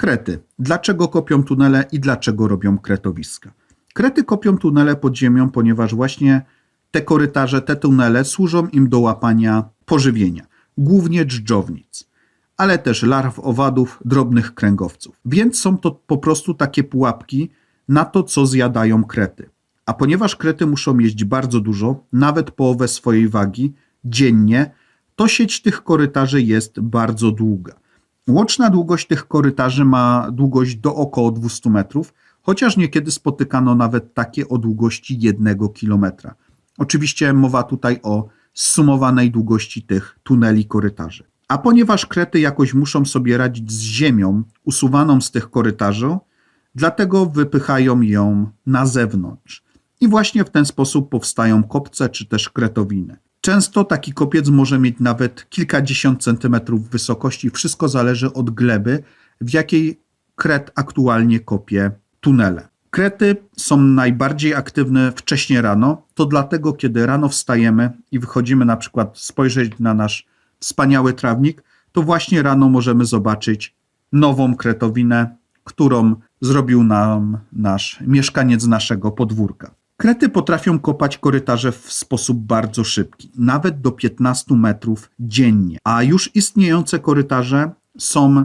Krety. Dlaczego kopią tunele i dlaczego robią kretowiska? Krety kopią tunele pod ziemią, ponieważ właśnie te korytarze, te tunele służą im do łapania pożywienia, głównie dżdżownic, ale też larw owadów, drobnych kręgowców. Więc są to po prostu takie pułapki na to, co zjadają krety. A ponieważ krety muszą jeść bardzo dużo, nawet połowę swojej wagi dziennie, to sieć tych korytarzy jest bardzo długa. Łączna długość tych korytarzy ma długość do około 200 metrów, chociaż niekiedy spotykano nawet takie o długości 1 kilometra. Oczywiście mowa tutaj o zsumowanej długości tych tuneli korytarzy. A ponieważ krety jakoś muszą sobie radzić z ziemią usuwaną z tych korytarzy, dlatego wypychają ją na zewnątrz. I właśnie w ten sposób powstają kopce czy też kretowiny. Często taki kopiec może mieć nawet kilkadziesiąt centymetrów wysokości. Wszystko zależy od gleby, w jakiej kret aktualnie kopie tunele. Krety są najbardziej aktywne wcześnie rano. To dlatego, kiedy rano wstajemy i wychodzimy na przykład spojrzeć na nasz wspaniały trawnik, to właśnie rano możemy zobaczyć nową kretowinę, którą zrobił nam nasz mieszkaniec naszego podwórka. Krety potrafią kopać korytarze w sposób bardzo szybki, nawet do 15 metrów dziennie, a już istniejące korytarze są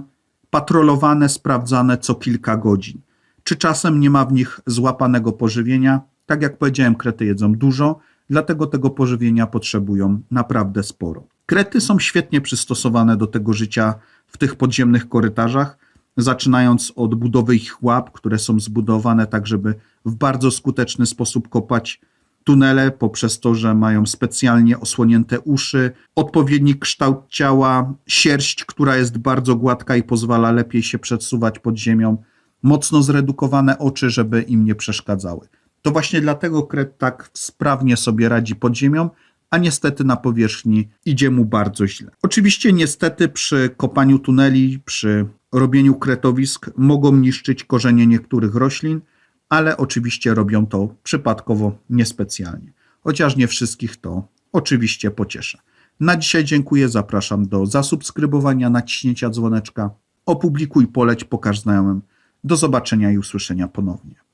patrolowane, sprawdzane co kilka godzin. Czy czasem nie ma w nich złapanego pożywienia? Tak jak powiedziałem, krety jedzą dużo, dlatego tego pożywienia potrzebują naprawdę sporo. Krety są świetnie przystosowane do tego życia w tych podziemnych korytarzach, zaczynając od budowy ich łap, które są zbudowane tak, żeby w bardzo skuteczny sposób kopać tunele, poprzez to, że mają specjalnie osłonięte uszy, odpowiedni kształt ciała, sierść, która jest bardzo gładka i pozwala lepiej się przesuwać pod ziemią, mocno zredukowane oczy, żeby im nie przeszkadzały. To właśnie dlatego kret tak sprawnie sobie radzi pod ziemią, a niestety na powierzchni idzie mu bardzo źle. Oczywiście niestety przy kopaniu tuneli, przy robieniu kretowisk mogą niszczyć korzenie niektórych roślin, ale oczywiście robią to przypadkowo, niespecjalnie. Chociaż nie wszystkich to oczywiście pociesza. Na dzisiaj dziękuję, zapraszam do zasubskrybowania, naciśnięcia dzwoneczka, opublikuj, poleć, pokaż znajomym. Do zobaczenia i usłyszenia ponownie.